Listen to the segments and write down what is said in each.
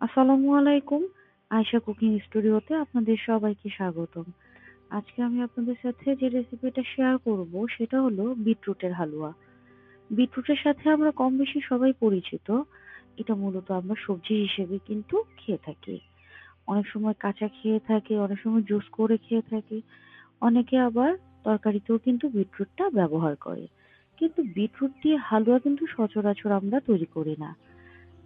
আসসালামু আলাইকুম। আয়শা কুকিং স্টুডিওতে আপনাদের সবাইকে স্বাগতম। আজকে আমি আপনাদের সাথে যে রেসিপিটা শেয়ার করব, সেটা হলো বিটরুটের হালুয়া। বিটরুটের সাথে আমরা কম বেশি সবাই পরিচিত। এটা মূলত আমরা সবজি হিসেবে কিন্তু খেয়ে থাকি। অনেক সময় কাঁচা খেয়ে থাকি, অনেক সময় জুস করে খেয়ে থাকি। অনেকে আবার তরকারিতেও কিন্তু বিটরুটটা ব্যবহার করে। কিন্তু বিটরুট দিয়ে হালুয়া কিন্তু সচরাচর আমরা তৈরি করি না।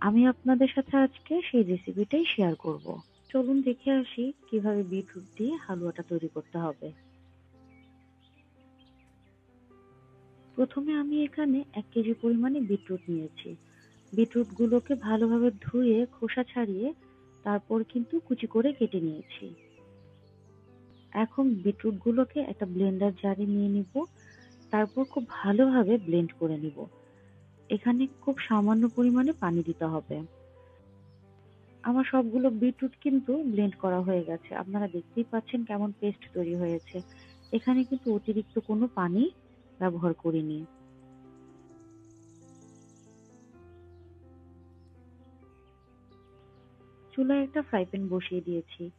আমি আপনাদের সাথে আজকে সেই রেসিপিটাই শেয়ার করব। চলুন দেখে আসি কীভাবে বিটরুট দিয়ে হালুয়াটা তৈরি করতে হবে। প্রথমে আমি এখানে এক কেজি পরিমাণে বিটরুট নিয়েছি। বিটরুট গুলোকে ভালোভাবে ধুয়ে, খোসা ছাড়িয়ে তারপর কিন্তু কুচি করে কেটে নিয়েছি। এখন বিটরুট গুলোকে একটা ব্লেন্ডার জারে নিয়ে নিব। তারপর খুব ভালোভাবে ব্লেন্ড করে নিব। এখানে খুব সামান্য পরিমাণে পানি দিতে হবে। আমার সবগুলো বিটরুট কিন্তু ব্লেন্ড করা হয়ে গেছে। আপনারা দেখতেই পাচ্ছেন কেমন পেস্ট তৈরি হয়েছে। এখানে কিন্তু অতিরিক্ত কোনো পানি ব্যবহার করিনি। চুলায় একটা ফ্রাই প্যান বসিয়ে দিয়েছি।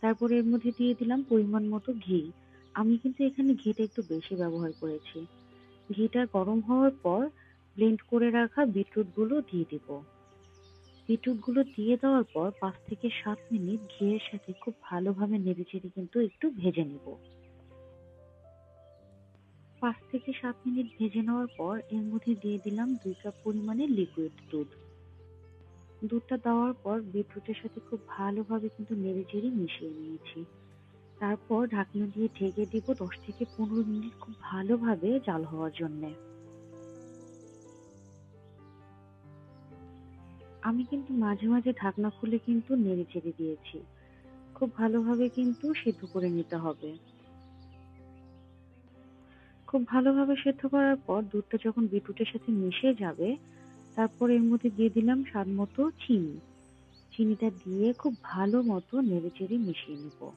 তারপর এর মধ্যে দিয়ে দিলাম পরিমাণ মতো ঘি। আমি কিন্তু এখানে ঘিটা একটু বেশি ব্যবহার করেছি। ঘিটা গরম হওয়ার পর ব্লেন্ড করে রাখা বিটরুটগুলো দিয়ে দিব। বিটরুটগুলো দিয়ে দেওয়ার পর পাঁচ থেকে সাত মিনিট ঘিয়ের সাথে খুব ভালোভাবে নেড়ে চেড়ে কিন্তু একটু ভেজে নিব। পাঁচ থেকে সাত মিনিট ভেজে নেওয়ার পর এর মধ্যে দিয়ে দিলাম দুই কাপ পরিমাণে লিকুইড দুধ। দুধটা দেওয়ার পর বিটরুটের সাথে খুব ভালোভাবে কিন্তু নেড়ে চেড়ে মিশিয়ে নিয়েছি। তারপর ঢাকনা দিয়ে ঢেকে দিব দশ থেকে পনেরো মিনিট খুব ভালোভাবে জাল হওয়ার জন্যে। আমি কিন্তু মাঝে মাঝে ঢাকনা খুলে কিন্তু নেড়ে চেড়ে দিয়েছি। খুব ভালোভাবে কিন্তু সেদ্ধ করে নিতে হবে। খুব ভালোভাবে সেদ্ধ করার পর দুধটা যখন বিটরুটের সাথে মিশে যাবে, তারপর এর মধ্যে দিয়ে দিলাম স্বাদ মতো চিনি। চিনিটা দিয়ে খুব ভালো মতো নেড়ে চেড়ে মিশিয়ে নিব।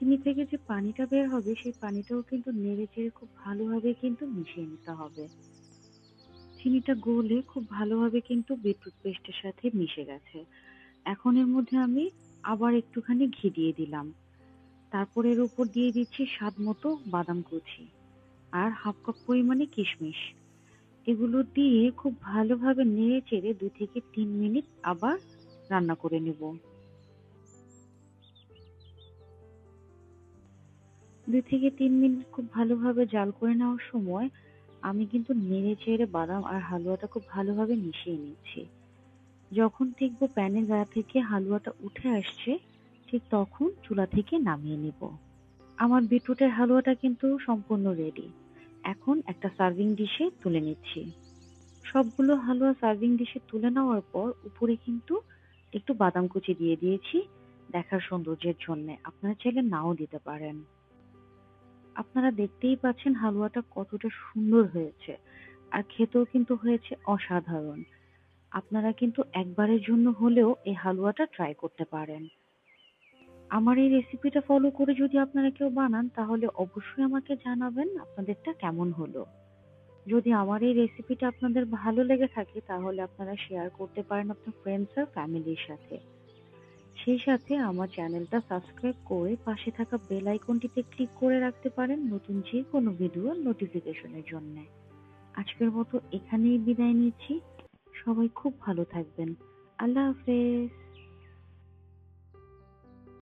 চিনি থেকে যে পানিটা বের হবে, সেই পানিটাও কিন্তু নেড়ে চেড়ে খুব ভালোভাবে কিন্তু মিশিয়ে নিতে হবে। চিনিটা গলে খুব ভালোভাবে কিন্তু বিটরুট পেস্টের সাথে মিশে গেছে। এখন এর মধ্যে আমি আবার একটুখানি ঘি দিয়ে দিলাম। তারপর এর উপর দিয়ে দিচ্ছি স্বাদ মতো বাদাম কুচি আর হাফ কাপ পরিমাণে কিশমিশ। এগুলো দিয়ে খুব ভালোভাবে নেড়ে চেড়ে দুই থেকে তিন মিনিট আবার রান্না করে নেব। দুই থেকে তিন মিনিট খুব ভালোভাবে জাল করে নেওয়ার সময় আমি কিন্তু নেড়ে চেড়ে বাদাম আর হালুয়াটা খুব ভালোভাবে মিশিয়ে নিচ্ছি। যখন দেখব প্যানের গা থেকে হালুয়াটা উঠে আসছে, ঠিক তখন চুলা থেকে নামিয়ে নেব। আমার বিটরুটের হালুয়াটা কিন্তু সম্পূর্ণ রেডি এখন একটা সার্ভিং ডিশে তুলে নিচ্ছি। সবগুলো হালুয়া সার্ভিং ডিশে তুলে নেওয়ার পর উপরে কিন্তু একটু বাদাম কুচি দিয়ে দিয়েছি দেখার সৌন্দর্যের জন্য। আপনারা চাইলে নাও দিতে পারেন। আপনারা দেখতেই পাচ্ছেন হালুয়াটা কতটা সুন্দর হয়েছে। আর খেতেও কিন্তু হয়েছে অসাধারণ। আপনারা কিন্তু একবারের জন্য হলেও এই হালুয়াটা ট্রাই করতে পারেন। আমার এই রেসিপিটা ফলো করে যদি আপনারা কেউ বানান, তাহলে অবশ্যই আমাকে জানাবেন আপনাদেরটা কেমন হলো। যদি আমার এই রেসিপিটা আপনাদের ভালো লেগে থাকে, তাহলে আপনারা শেয়ার করতে পারেন আপনার ফ্রেন্ডস আর ফ্যামিলির সাথে। সেই সাথে আমার চ্যানেলটা সাবস্ক্রাইব করে পাশে থাকা বেল আইকনটিতে ক্লিক করে রাখতে পারেন নতুন যে কোনো ভিডিওর নোটিফিকেশনের জন্য। আজকের মতো এখানেই বিদায় নিচ্ছি। সবাই খুব ভালো থাকবেন। আল্লাহ হাফেজ।